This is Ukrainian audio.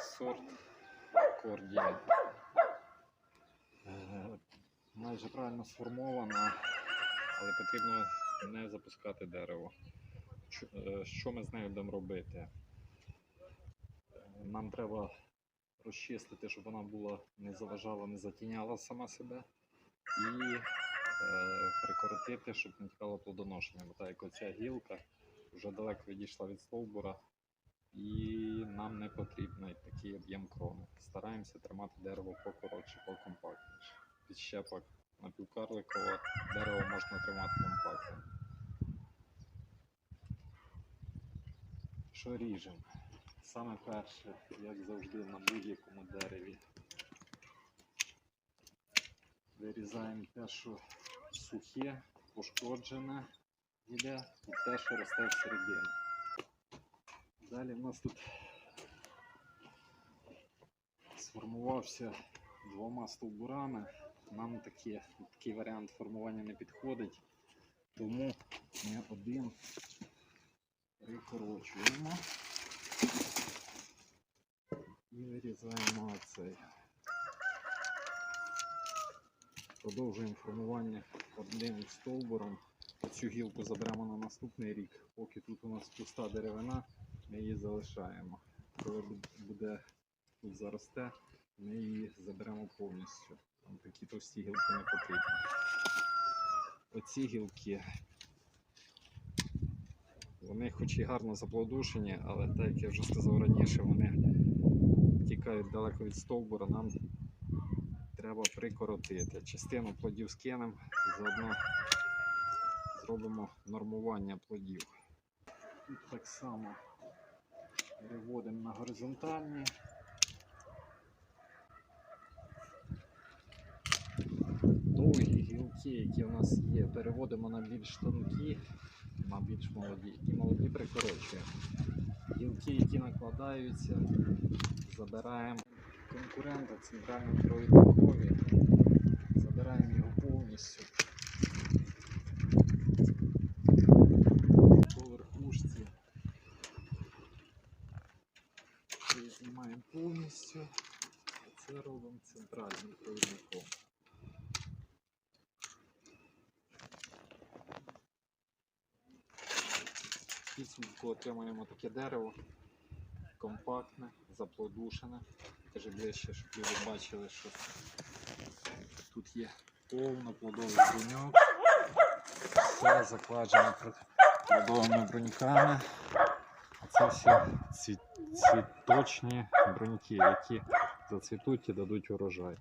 сорт кордін. Е, Майже правильно сформована, але потрібно не запускати дерево. Е, Що ми з нею будемо робити? Е, Нам треба розчистити, щоб вона була не заважала, не затіняла сама себе. І прикоротити, щоб не тікало плодоношення. Бо так як оця гілка вже далеко відійшла від стовбура, і нам не потрібен такий об'єм крони. Стараємося тримати дерево покоротше, покомпактніше. Підщепок напівкарликове дерево можна тримати компактно. Що ріжемо? Саме перше, як завжди на будь-якому дереві. Вирізаємо те, що сухе, пошкоджене і те, що росте всередині. Далі в нас тут сформувався двома стовбурами. Нам такі, такий варіант формування не підходить, тому ми один прикорочуємо і вирізаємо цей. Продовжуємо формування одним стовбуром. Цю гілку заберемо на наступний рік. Поки тут у нас пуста деревина, ми її залишаємо. Коли буде тут заросте, ми її заберемо повністю. Там такі товсті гілки не потрібні. Оці гілки, вони хоч і гарно заплодушені, але так як я вже сказав раніше, вони тікають далеко від стовбура, нам треба прикоротити. Частину плодів скинемо, заодно зробимо нормування плодів. Тут так само переводимо на горизонтальні. Довгі гілки, які у нас є, переводимо на більш тонкі, на більш молоді, і молоді прикорочуємо. Гілки, які накладаються, забираємо конкурента центральної провідникові, забираємо його повністю. Знімаємо повністю. Це робимо центральним провідником. Підсумку отримуємо таке дерево компактне, заплодушене. Кажи ближче, щоб люди бачили, що тут є повноплодовий бруньок, все закладено пр- плодовими бруньками. Це все цвіточні бруньки, які зацвітуть і дадуть урожай.